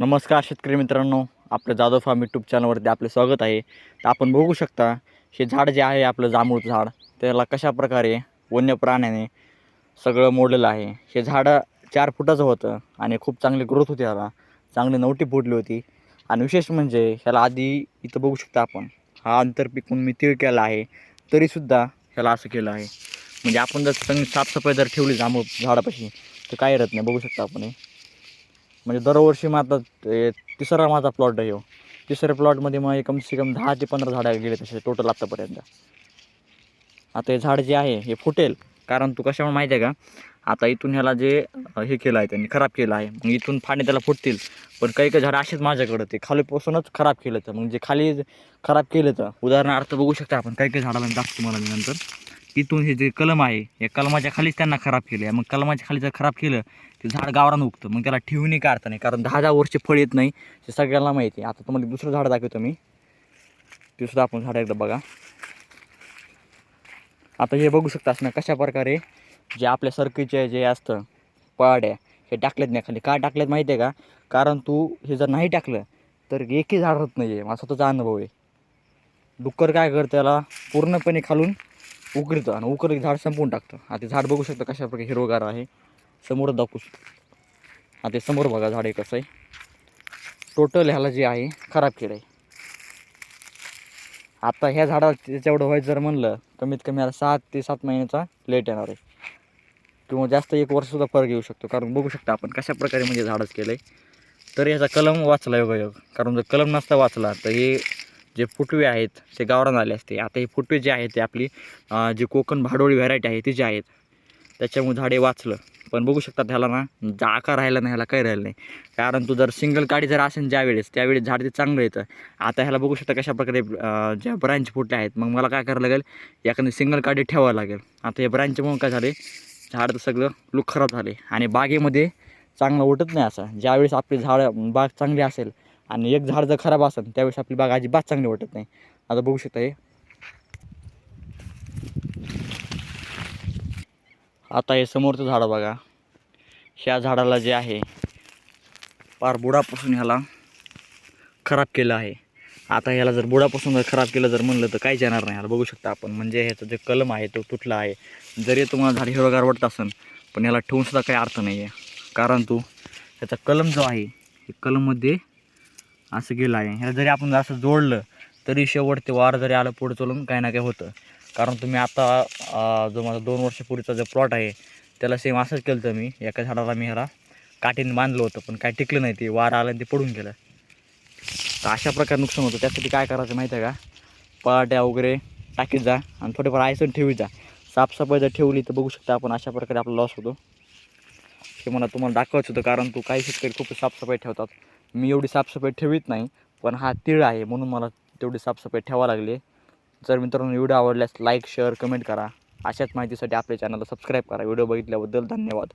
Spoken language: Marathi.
नमस्कार शेतकरी मित्रांनो आपलं जाधव फार्म यूट्यूब चॅनलवरती आपले स्वागत आहे. तर आपण बघू शकता हे झाड जे आहे आपलं जांभूळचं झाड त्याला कशा प्रकारे वन्य प्राण्याने सगळं मोडलेलं आहे. हे झाडं चार फुटाचं होतं आणि खूप चांगली ग्रोथ होती ह्याला चांगली नवटी फुटली होती. आणि विशेष म्हणजे ह्याला आधी इथं बघू शकता आपण हा अंतर पिकून मी तीळ केला आहे तरीसुद्धा ह्याला असं केलं आहे. म्हणजे आपण जर चांगली साफसफाई जर ठेवली जांभूळ झाडापाशी तर काय राहत नाही. बघू शकता आपण हे. म्हणजे दरवर्षी माझा ते तिसरा माझा प्लॉट आहे हो. तिसऱ्या प्लॉटमध्ये मग कम से कम दहा ते पंधरा झाडं गेले तसे टोटल आत्तापर्यंत आता हे झाड जे आहे हे फुटेल. कारण तू कशामुळे माहिती आहे का? आता इथून ह्याला जे हे केलं आहे त्यांनी खराब केलं आहे. मग इथून फाणे त्याला फुटतील. पण काही काही झाडं असेच माझ्याकडं. ते खालीपासूनच खराब केलं तर. मग जे खाली खराब केलं तर उदाहरणार्थ बघू शकता आपण काही काही झाडाला दाखवतो मला मी नंतर. इथून हे जे कलम आहे या कलमाच्या खालीच त्यांना खराब केलं. आहे मग कलमाच्या खाली जर खराब केलं ते झाड गावरान उगतं. मग त्याला ठेवूनही का अर्थ नाही? कारण दहा दहा वर्ष फळ येत नाही हे सगळ्यांना माहिती आहे. आता तुम्हाला दुसरं झाड दाखवतो मी. ते सुद्धा आपण झाड एकदा बघा. आता हे बघू शकता असं कशा प्रकारे जे आपल्या सर्कीचे जे असतं पाड्या हे टाकलेत नाही खाली. का टाकल्यात माहिती आहे का? कारण तू हे जर नाही टाकलं तर एकही झाड होत नाही आहे माझा स्वतःचा अनुभव आहे. डुक्कर काय करतं त्याला पूर्णपणे खालून उकरीतं आणि उकर झाड संपवून टाकतं. आता ते झाड बघू शकता कशा प्रकारे हिरवगार आहे. समोर दाखवू आता ते समोर बघा झाड एक कसं आहे. टोटल ह्याला जे आहे खराब केलं आहे. आता ह्या झाडाला त्याच्या एवढं व्हायचं जर म्हणलं कमीत कमी आता सात ते सात महिन्याचा लेट येणार आहे. किंवा जास्त एक वर्षसुद्धा फरक येऊ शकतो. कारण बघू शकता आपण कशा प्रकारे म्हणजे झाडच केलं आहे तर ह्याचा कलम वाचला योगायोग. कारण जर कलम नसता वाचला तर हे जे फुटवे आहेत ते गावरान आले असते. आता हे फुटवे जे आहेत ते आपली जी कोकण भाडोळी व्हरायटी आहे ती जी आहेत त्याच्यामुळे झाडे वाचलं. पण बघू शकतात ह्याला ना जा आकार राहिला नाही ह्याला काही राहिलं नाही. कारण तू जर सिंगल काडी जर असेल ज्यावेळेस त्यावेळेस झाड ते चांगलं येतं. आता ह्याला बघू शकता कशा प्रकारे ज्या ब्रांच फुटल्या आहेत. मग मला काय करावं लागेल एखादी सिंगल काडी ठेवावं लागेल. आता हे ब्रांचमुळे काय झाले झाड तर सगळं लुक खराब झाले. आणि बागेमध्ये चांगलं उठत नाही असं. ज्यावेळेस आपली झाडं बाग चांगली असेल आणि एक झाड जर खराब असेल त्यावेळेस आपली बाग अजिबात चांगली वाटत नाही. आता बघू शकता हे. आता हे समोरचं झाड बघा. ह्या झाडाला जे आहे पार बुडापासून ह्याला खराब केलं आहे. आता ह्याला जर बुडापासून जर खराब केलं जर म्हणलं तर काहीच येणार नाही. ह्याला बघू शकता आपण. म्हणजे ह्याचं जे कलम आहे तो तुटला आहे. जरी तुम्हाला झाड हिरवगार वाटत असेल पण याला ठेवूनसुद्धा काही अर्थ नाही आहे कारण तो ह्याचा कलम जो आहे हे कलममध्ये असं गेलं आहे. ह्याला जरी आपण असं जोडलं तरी शेवट ते वार जरी आलं पुढे चलून काही ना काही होतं. कारण तुम्ही आता जो माझा दोन वर्षापूर्वीचा जो प्लॉट आहे त्याला सेम असंच केलं होतं मी. एका झाडाला मी ह्याला काठीने बांधलं होतं पण काय टिकलं नाही. ते वार आलं आणि ते पडून गेलं. तर अशा प्रकारे नुकसान होतं. त्यासाठी काय करायचं माहिती आहे का? पराट्या वगैरे टाकीत जा आणि थोडेफार आयसून ठेवीत जा. साफसफाई जर ठेवली तर बघू शकता आपण अशा प्रकारे आपला लॉस होतो. हे मला तुम्हाला दाखवायचं होतं कारण तू काही शेतकरी खूप साफसफाई ठेवतात. मी एवढी साफसफाई ठेवीत नाही पण हा तीळ आहे म्हणून मला तेवढी साफसफाई ठेवावं लागली. जर मित्रांनो व्हिडिओ आवडल्यास लाईक शेअर कमेंट करा. अशाच माहितीसाठी आपल्या चॅनलला सबस्क्राईब करा. व्हिडिओ बघितल्याबद्दल धन्यवाद.